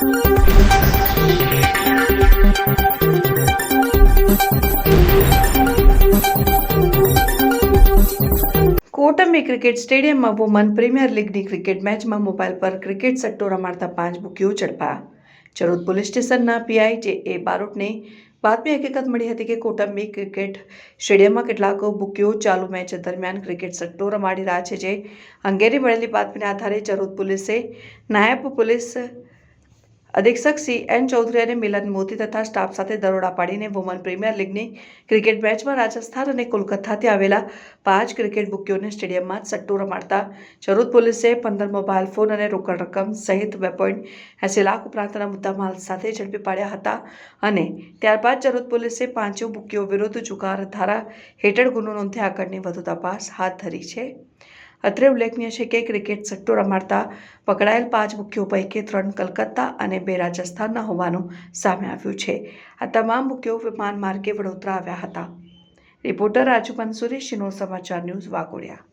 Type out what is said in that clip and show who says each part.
Speaker 1: Kotambi cricket સ્ટેડિયમમાં woman premier લીગની cricket મેચમાં મોબાઈલ પર ક્રિકેટ સટ્ટો રમાડતા પાંચ બુકીઓ ચડપા ચરોદ પોલીસ સ્ટેશનના પીઆઈ જે એ બારોટને બાતમી હકીકત મળી હતી કે કોટંબી ક્રિકેટ સ્ટેડિયમમાં કેટલાક બુકીઓ ચાલુ મેચ દરમિયાન ક્રિકેટ સટ્ટો રમાડી રહ્યા છે જે અંગેની મળેલી બાતમીના આધારે ચરોદ પોલીસે નાયબ પોલીસ અધિક્ષક સી. એન. ચૌધરી અને મિલન મોતી તથા સ્ટાફ સાથે દરોડા પાડીને વુમન પ્રીમિયર લીગની ક્રિકેટ મેચમાં રાજસ્થાન અને કોલકાતાથી આવેલા પાંચ ક્રિકેટ બુકીઓને સ્ટેડિયમમાં સટ્ટુ રમાડતા ચરોદ પોલીસે પંદર મોબાઈલ ફોન અને રોકડ રકમ સહિત બે પોઈન્ટ એસી લાખ ઉપરાંતના મુદ્દામાલ સાથે ઝડપી પાડ્યા હતા અને ત્યારબાદ ચરોદ પોલીસે પાંચો બુકીઓ વિરુદ્ધ ચુકાર ધારા હેઠળ ગુનો નોંધી આગળની વધુ તપાસ હાથ ધરી છે. અત્રે ઉલ્લેખનીય છે કે ક્રિકેટ સટ્ટો રમાડતા પકડાયેલ પાંચ મુખ્યો પૈકી ત્રણ કલકત્તા અને બે રાજસ્થાનના હોવાનું સામે આવ્યું છે. આ તમામ મુખ્યો વિમાન માર્ગે વડોદરા આવ્યા હતા. રિપોર્ટર રાજુ મંસુરી, શિનોર સમાચાર ન્યૂઝ વાઘોડિયા.